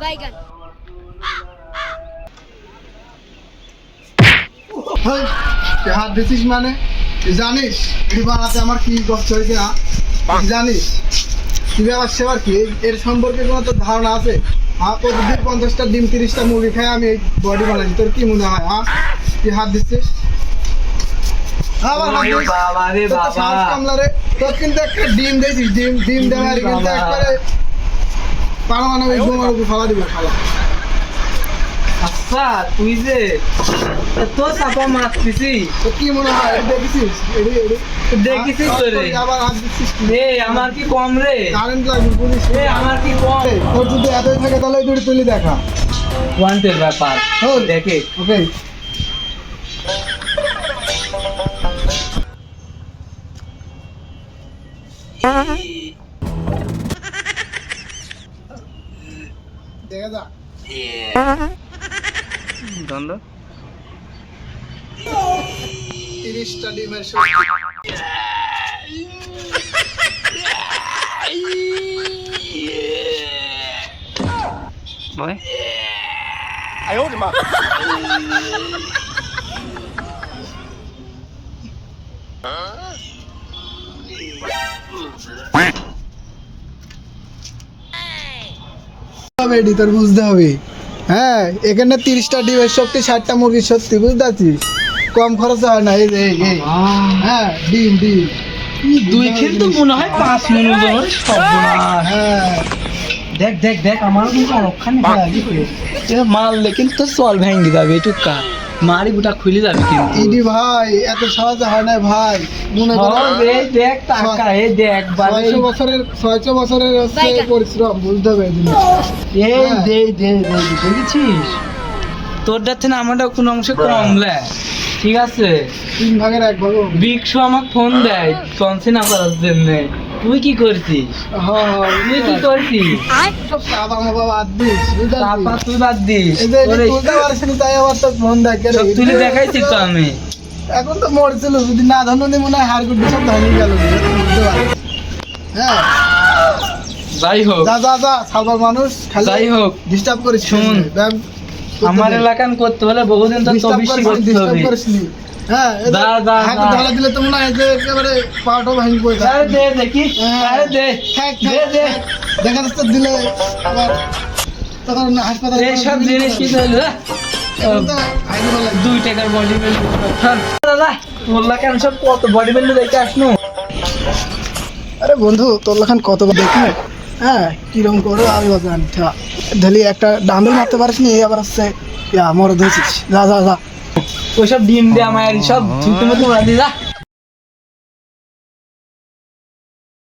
বাইগান হাত দিছিস মানে? জানিস বানাতে আমার কি কষ্ট হয়েছে না জানিস তুই আবার সেবার কি? এর- সম্পর্কে কোনো তোর ধারণা আছে? প্রতিদিন পঞ্চাশটা ডিম তিরিশটা মুরগি খাই আমি এই বডি বানাচ্ছি তোর কি মনে হয় হ্যাঁ? তুই হাত দিচ্ছিস? তোর। তোর কিন্তু একটা ডিম দিয়েছিস ডিম ডিম দেওয়ার কিন্তু। একবারে পারমাণবিক বোমার উপর ফালা দিবে খালা আচ্ছা তুই যে এত চাপা মারতেছি তোর কি মনে হয় দেখেছিস দেখিছিস তো রে আবার হাত দিচ্ছিস? এ আমার কি কম রে? কারেন্ট লাগবে পুলিশ এ আমার কি কম? তোর যদি এতই থাকে তাহলে দুটো তুলি দেখা। ওয়ান্টের ব্যাপার। ও দেখে। ওকে দেখা যা দ্বন্দ্ব? তিরিশটা ডিমের এটি তোর বুঝতে হবে। হ্যাঁ এখানে তিরিশটা ডিমের সত্যি ষাটটা মুরগি সত্যি বুঝতে পারছিস? কম খরচ হয় না এই এই হ্যাঁ ডিম ডিম। দুই কিন্তু মনে হয় পাঁচ মিনিট হ্যাঁ। দেখ দেখ দেখ আমার কিন্তু অনেকখানি মারলে কিন্তু চল ভেঙে যাবে এটুকা মারি গোটা খুলে যাবে কিন্তু। ইডি ভাই এত সহজে হয় না ভাই। মনে করো হবে, এই দেখ টাকা এই দেখ ছয়শো বছরের ছয়শো বছরের হচ্ছে পরিশ্রম বুঝতে হবে এই হ্যাঁ। দে দে দে দেখেছিস তোরটা থেকে আমারটা কোনো অংশে কম লে। ঠিক আছে? তিন ভাগের এক ভাগ বিকশু আমাকে ফোন দেয় কনসে না করার জন্য। তুই কি করছিস? হ্যাঁ তুই কি করছিস? বাদ দিস তুই বাদ দিস। আবার তো আমি। এখন তো মরছিল যদি না মনে হয় সব ভাঙে গেল হ্যাঁ। যাই হোক। যা যা যা মানুষ যাই হোক ডিস্টার্ব করিস শুন, আমার এলাকান করতে হলে বহুদিন তো চব্বিশ করতে হবে। হ্যাঁ দিলে তো মনে হয় যে একেবারে পাটাও ভাঙি আরে দে দেখি। দে। দে দে। দেখা যাচ্ছে দিলে আবার তখন হাসপাতালে এইসব জিনিস কি হইল এখন তো আইনি বলে। দুই টাকার বডি বিল্ডার দাদা মোল্লা কেন সব কত বডি দেখে আসনু? আরে বন্ধু লেখান কতবার দেখি হ্যাঁ কিরম করে আমি জানি ধলি একটা ডাম্বেল মারতে পারিস নি আবার হচ্ছে ইয়া ধরেছিস যা যা যা। ওইসব ডিম দিয়ে মায়ের সব থুতু মতো মারা দি যা।